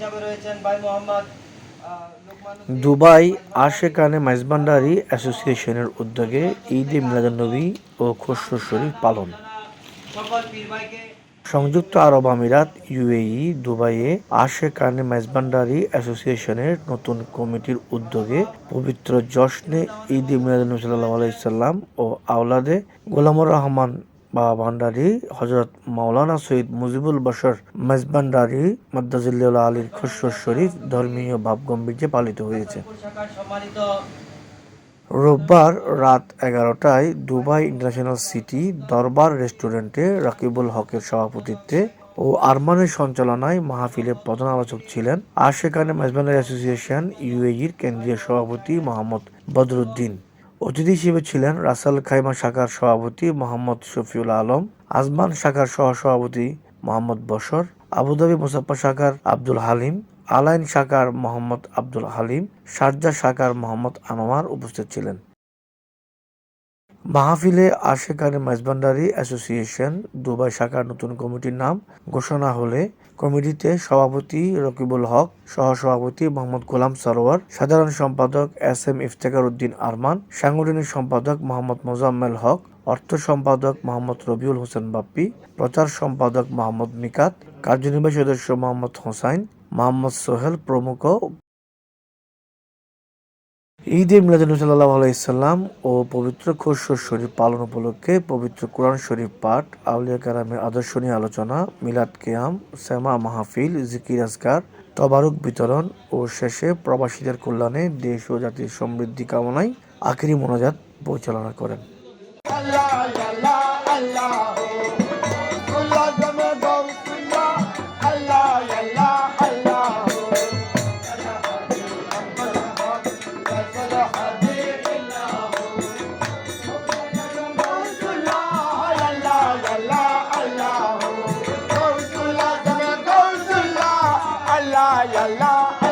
হিসাবে রয়েছেন ভাই মোহাম্মদ দুবাই আশেকানে মাইজবান্ডারি অ্যাসোসিয়েশনের উদ্যোগে ঈদে মিলাদুন্নবী ও খসরু শরীফ পালন। সংযুক্ত আরব আমিরাত ইউএই দুবাইয়ে আশেকানে মেজবান্ডারি অ্যাসোসিয়েশনের নতুন কমিটির উদ্যোগে পবিত্র জশ্নে ঈদ মিলাদুন্নবী সাল্লাহ আলাইসাল্লাম ও আওলাদে গোলামুর রহমান বা ভান্ডারি হজরত মাওলানা সৈয়দ মুজিবুল বশর মেজবান্ডারি মাদ্দাজিল্লা আলীর খসরু শরীফ ধর্মীয় ভাবগম্ভীর্যে পালিত হয়েছে। রোববার রাত এগারোটায় দুবাই ইন্টারন্যাশনাল সিটি দরবার রেস্টুরেন্টে রাকিবুল হকের সভাপতিত্বে ও আরমানের সঞ্চালনায় মাহফিলের প্রধান আলোচক ছিলেন আর সেখানে মেজবানের অ্যাসোসিয়েশন ইউএইর কেন্দ্রীয় সভাপতি মোহাম্মদ বদরুদ্দিন। অতিথি হিসেবে ছিলেন রাসাল খাইমা শাখার সভাপতি মোহাম্মদ শফিউল আলম, আজমান শাখার সহসভাপতি মোহাম্মদ বসর আবুধাবি মুসাফা শাখার আব্দুল হালিম, আলাইন শাখার মোহাম্মদ আব্দুল হালিম, শারজা শাখার মোহাম্মদ আনোয়ার উপস্থিত ছিলেন। মাহফিলে আশেখানে মেজবান্ডারি অ্যাসোসিয়েশন দুবাই শাখার নতুন কমিটির নাম ঘোষণা হলে কমিটিতে সভাপতি রকিবুল হক, সহসভাপতি মোহাম্মদ গোলাম সরোয়ার, সাধারণ সম্পাদক এস এম ইফতেখার উদ্দিন আরমান, সাংগঠনিক সম্পাদক মোহাম্মদ মোজাম্মেল হক, অর্থ সম্পাদক মোহাম্মদ রবিউল হোসেন বাপ্পি, প্রচার সম্পাদক মোহাম্মদ মিকাত, কার্যনির্বাহী সদস্য মোহাম্মদ হোসাইন, মোহাম্মদ সোহেল প্রমুখ। ঈদে মিলাদুল সাল্লাহ আলাইসাল্লাম ও পবিত্র খসর শরীফ পালন উপলক্ষে পবিত্র কোরআন শরীফ পাঠ, আউলিয়া কারামের আদর্শনীয় আলোচনা, মিলাদ কেয়াম শ্যামা মাহফিল, জিকির আসকার তবারুক বিতরণ ও শেষে প্রবাসীদের কল্যাণে দেশ ও জাতির সমৃদ্ধি কামনায় আখেরি মোনাজাত পরিচালনা করেন। la la la.